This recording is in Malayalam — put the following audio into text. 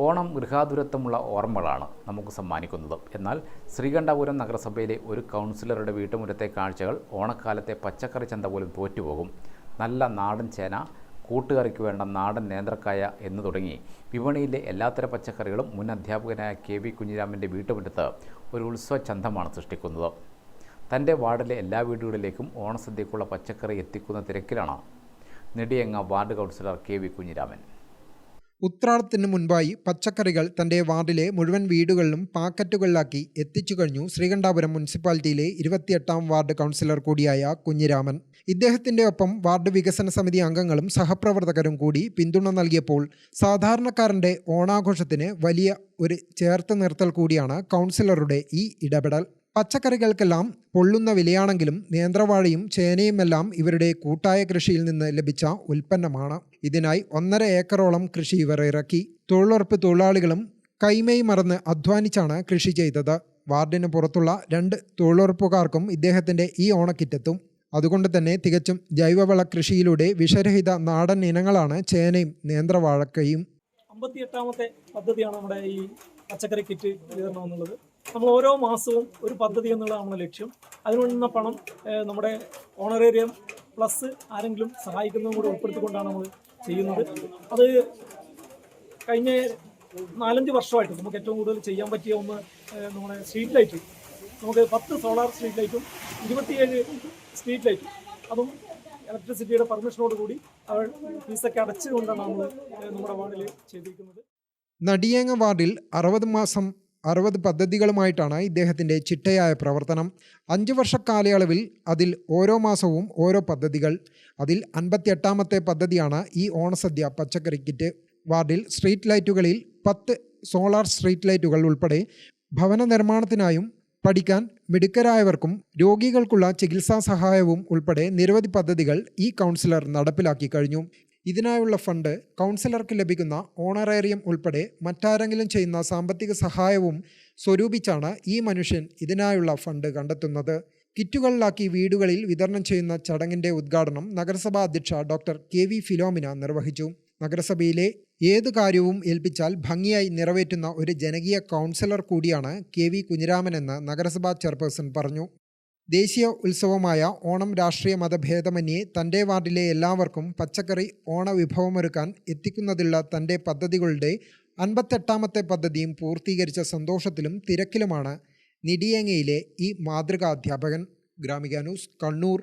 ഓണം ഗൃഹാതുരത്വമുള്ള ഓർമ്മകളാണ് നമുക്ക് സമ്മാനിക്കുന്നത്. എന്നാൽ ശ്രീകണ്ഠപുരം നഗരസഭയിലെ ഒരു കൗൺസിലറുടെ വീട്ടുമുറ്റത്തെ കാഴ്ചകൾ ഓണക്കാലത്തെ പച്ചക്കറി ചന്ത പോലും തോറ്റുപോകും. നല്ല നാടൻ ചേന കൂട്ടുകറിക്ക് വേണ്ട നാടൻ നേന്ത്രക്കായ എന്ന് തുടങ്ങി വിപണിയിലെ എല്ലാത്തരം പച്ചക്കറികളും മുൻ അധ്യാപകനായ കെ വി കുഞ്ഞിരാമന്റെ വീട്ടുമുറ്റത്ത് ഒരു ഉത്സവ ചന്തമാണ് സൃഷ്ടിക്കുന്നത്. തന്റെ വാർഡിലെ എല്ലാ വീടുകളിലേക്കും ഓണസദ്യക്കുള്ള പച്ചക്കറി എത്തിക്കുന്ന തിരക്കിലാണ്. Nediyanga ward councillor K V Kunhiraman. ഉത്രാടത്തിന് മുൻപായി പച്ചക്കറികൾ തന്റെ വാർഡിലെ മുഴുവൻ വീടുകളിലും പാക്കറ്റുകളിലാക്കി എത്തിച്ചു കഴിഞ്ഞു ശ്രീകണ്ഠാപുരം മുനിസിപ്പാലിറ്റിയിലെ ഇരുപത്തിയെട്ടാം വാർഡ് കൗൺസിലർ കൂടിയായ കുഞ്ഞിരാമൻ. ഇദ്ദേഹത്തിന്റെ ഒപ്പം വാർഡ് വികസന സമിതി അംഗങ്ങളും സഹപ്രവർത്തകരും കൂടി പിന്തുണ നൽകിയപ്പോൾ സാധാരണക്കാരന്റെ ഓണാഘോഷത്തിന് വലിയ ഒരു ചേർത്ത് നിർത്തൽ കൂടിയാണ് കൗൺസിലറുടെ ഈ ഇടപെടൽ. പച്ചക്കറികൾക്കെല്ലാം പൊള്ളുന്ന വിലയാണെങ്കിലും നേന്ത്രവാഴയും ചേനയുമെല്ലാം ഇവരുടെ കൂട്ടായ കൃഷിയിൽ നിന്ന് ലഭിച്ച ഉൽപ്പന്നമാണ്. ഇതിനായി ഒന്നര ഏക്കറോളം കൃഷി ഇവർ ഇറക്കി. തൊഴിലുറപ്പ് തൊഴിലാളികളും കൈമേയ് മറന്ന് അധ്വാനിച്ചാണ് കൃഷി ചെയ്തത്. വാർഡിന് പുറത്തുള്ള രണ്ട് തൊഴിലുറപ്പുകാർക്കും ഇദ്ദേഹത്തിന്റെ ഈ ഓണക്കിറ്റെത്തും. അതുകൊണ്ട് തന്നെ തികച്ചും ജൈവവള കൃഷിയിലൂടെ വിഷരഹിത നാടൻ ഇനങ്ങളാണ് ചേനയും നേന്ത്രവാഴക്കയും. അമ്പത്തിയെട്ടാമത്തെ പദ്ധതിയാണ് നമ്മുടെ ഈ പച്ചക്കറി കിറ്റ് വിതരണം എന്നുള്ളത്. നമ്മൾ ഓരോ മാസവും ഒരു പദ്ധതി എന്നുള്ളതാണ് നമ്മുടെ ലക്ഷ്യം. അതിനുള്ള പണം നമ്മുടെ ഓണറേറിയം പ്ലസ് ആരെങ്കിലും സഹായിക്കുന്നതും കൂടെ ഉൾപ്പെടുത്തിക്കൊണ്ടാണ് നമ്മൾ ചെയ്യുന്നത് അത് കഴിഞ്ഞ നാലഞ്ച് വർഷമായിട്ട് നമുക്ക് ഏറ്റവും കൂടുതൽ ചെയ്യാൻ പറ്റിയ ഒന്ന് നമ്മുടെ സ്ട്രീറ്റ് ലൈറ്റ് നമുക്ക് പത്ത് സോളാർ സ്ട്രീറ്റ് ലൈറ്റും ഇരുപത്തിയേഴ് സ്ട്രീറ്റ് ലൈറ്റും അതും ഇലക്ട്രിസിറ്റിയുടെ പെർമിഷനോട് കൂടി അവർ ഫീസൊക്കെ അടച്ചുകൊണ്ടാണ് നമ്മൾ നമ്മുടെ വാർഡിൽ ചെയ്തിരിക്കുന്നത്. നടിയേങ്ങ വാർഡിൽ അറുപത് മാസം അറുപത് പദ്ധതികളുമായിട്ടാണ് ഇദ്ദേഹത്തിന്റെ ചിട്ടയായ പ്രവർത്തനം. അഞ്ച് വർഷ കാലയളവിൽ അതിൽ ഓരോ മാസവും ഓരോ പദ്ധതികൾ. അതിൽ അൻപത്തിയെട്ടാമത്തെ പദ്ധതിയാണ് ഈ ഓണസദ്യ പച്ചക്കറി കിറ്റ്. വാർഡിൽ സ്ട്രീറ്റ് ലൈറ്റുകളിൽ പത്ത് സോളാർ സ്ട്രീറ്റ് ലൈറ്റുകൾ ഉൾപ്പെടെ ഭവന നിർമ്മാണത്തിനായും പഠിക്കാൻ മിടുക്കരായവർക്കും രോഗികൾക്കുള്ള ചികിത്സാ സഹായവും ഉൾപ്പെടെ നിരവധി പദ്ധതികൾ ഈ കൗൺസിലർ നടപ്പിലാക്കി കഴിഞ്ഞു. ഇതിനായുള്ള ഫണ്ട് കൗൺസിലർക്ക് ലഭിക്കുന്ന ഓണറേറിയം ഉൾപ്പെടെ മറ്റാരെങ്കിലും ചെയ്യുന്ന സാമ്പത്തിക സഹായവും സ്വരൂപിച്ചാണ് ഈ മനുഷ്യൻ ഇതിനായുള്ള ഫണ്ട് കണ്ടെത്തുന്നത്. കിറ്റുകളിലാക്കി വീടുകളിൽ വിതരണം ചെയ്യുന്ന ചടങ്ങിന്റെ ഉദ്ഘാടനം നഗരസഭാ അധ്യക്ഷ ഡോക്ടർ കെ വി ഫിലോമിന നിർവഹിച്ചു. നഗരസഭയിലെ ഏത് കാര്യവും ഏൽപ്പിച്ചാൽ ഭംഗിയായി നിറവേറ്റുന്ന ഒരു ജനകീയ കൗൺസിലർ കൂടിയാണ് കെ വി കുഞ്ഞിരാമനെന്ന് നഗരസഭാ ചെയർപേഴ്സൺ പറഞ്ഞു. ദേശീയ ഉത്സവമായ ഓണം രാഷ്ട്രീയ മതഭേദമന്യേ തന്റെ വാർഡിലെ എല്ലാവർക്കും പച്ചക്കറി ഓണവിഭവമൊരുക്കാൻ എത്തിക്കുന്നതിലുള്ള തന്റെ പദ്ധതികളുടെ അൻപത്തെട്ടാമത്തെ പദ്ധതിയും പൂർത്തീകരിച്ച സന്തോഷത്തിലും തിരക്കിലുമാണ് നിടിയങ്ങയിലെ ഈ മാതൃകാധ്യാപകൻ. ഗ്രാമിക ന്യൂസ് കണ്ണൂർ.